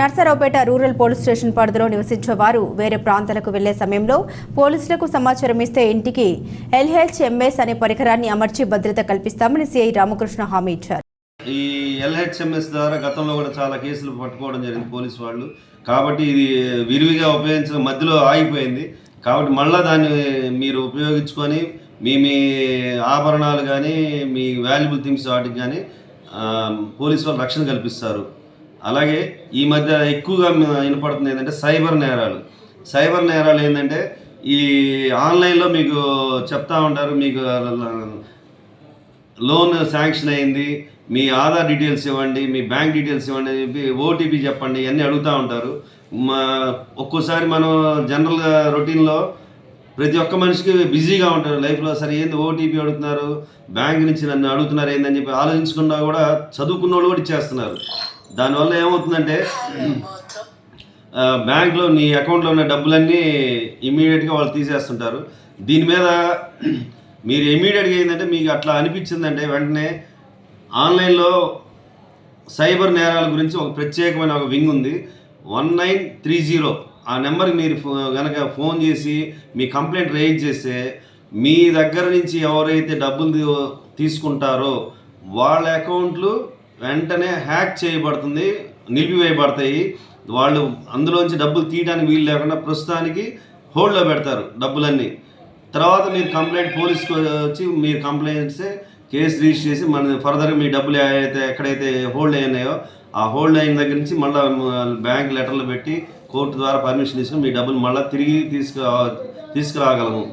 Narasaraopet rural police station పరిధిలో నివసించే వారు వేరే ప్రాంతాలకు వెళ్ళే సమయంలో పోలీసులకు సమాచారం ఇస్తే ఇంటికి ఎల్హెచ్ఎంఎస్ అనే పరికరాన్ని అమర్చి భద్రత కల్పిస్తామని సిఐ రామకృష్ణ హామీ ఇచ్చారు. ఈ ఎల్హెచ్ఎంఎస్ ద్వారా గతంలో కూడా చాలా కేసులు పట్టుకోవడం జరిగింది పోలీసు వాళ్ళు. కాబట్టి ఇది విరివిగా ఉపయోగించడం మధ్యలో ఆగిపోయింది. కాబట్టి మళ్ళీ దాన్ని మీరు ఉపయోగించుకొని మీ మీ ఆభరణాలు కానీ మీ వాల్యుబుల్ థింగ్స్ వాటికి కానీ పోలీసు వాళ్ళు రక్షణ కల్పిస్తారు. అలాగే ఈ మధ్య ఎక్కువగా వినపడుతుంది ఏంటంటే సైబర్ నేరాలు. సైబర్ నేరాలు ఏంటంటే ఈ ఆన్లైన్లో మీకు చెప్తా ఉంటారు మీకు లోన్ శాంక్షన్ అయింది మీ ఆధార్ డీటెయిల్స్ ఇవ్వండి మీ బ్యాంక్ డీటెయిల్స్ ఇవ్వండి అని చెప్పి ఓటీపీ చెప్పండి ఇవన్నీ అడుగుతూ ఉంటారు. మా ఒక్కోసారి మనం జనరల్గా రొటీన్లో ప్రతి ఒక్క మనిషికి బిజీగా ఉంటారు లైఫ్లో. సరే ఏంది ఓటీపీ అడుగుతున్నారు బ్యాంక్ నుంచి నన్ను అడుగుతున్నారు ఏందని చెప్పి ఆలోచించకుండా కూడా చదువుకున్న వాళ్ళు కూడా ఇచ్చేస్తున్నారు. దానివల్ల ఏమవుతుందంటే బ్యాంక్లో నీ అకౌంట్లో ఉన్న డబ్బులన్నీ ఇమీడియట్గా వాళ్ళు తీసేస్తుంటారు. దీని మీద మీరు ఇమీడియట్గా ఏంటంటే మీకు అట్లా అనిపించిందంటే వెంటనే ఆన్లైన్లో సైబర్ నేరాల గురించి ఒక ప్రత్యేకమైన ఒక వింగ్ ఉంది. వన్ నైన్ త్రీ జీరో ఆ నెంబర్కి మీరు ఫో- ఫోన్ చేసి మీ కంప్లైంట్ రేజ్ చేస్తే మీ దగ్గర నుంచి ఎవరైతే డబ్బులు తీసుకుంటారో వాళ్ళ అకౌంట్లు వెంటనే హ్యాక్ చేయబడుతుంది నిలిపివేయబడతాయి. వాళ్ళు అందులోంచి డబ్బులు తీయడానికి వీలు లేకుండా ప్రస్తుతానికి హోల్డ్లో పెడతారు డబ్బులన్నీ. తర్వాత మీరు కంప్లైంట్ పోలీస్కి వచ్చి మీరు కంప్లైంట్ ఇస్తే కేసు రిజిస్టర్ చేసి మన ఫర్దర్గా మీ డబ్బులు అయితే ఎక్కడైతే హోల్డ్ అయినాయో ఆ హోల్డ్ అయిన దగ్గర నుంచి మళ్ళీ బ్యాంక్ లెటర్లు పెట్టి కోర్టు ద్వారా పర్మిషన్ తీసుకుని మీ డబ్బులు మళ్ళీ తిరిగి తీసుకురా తీసుకురాగలము.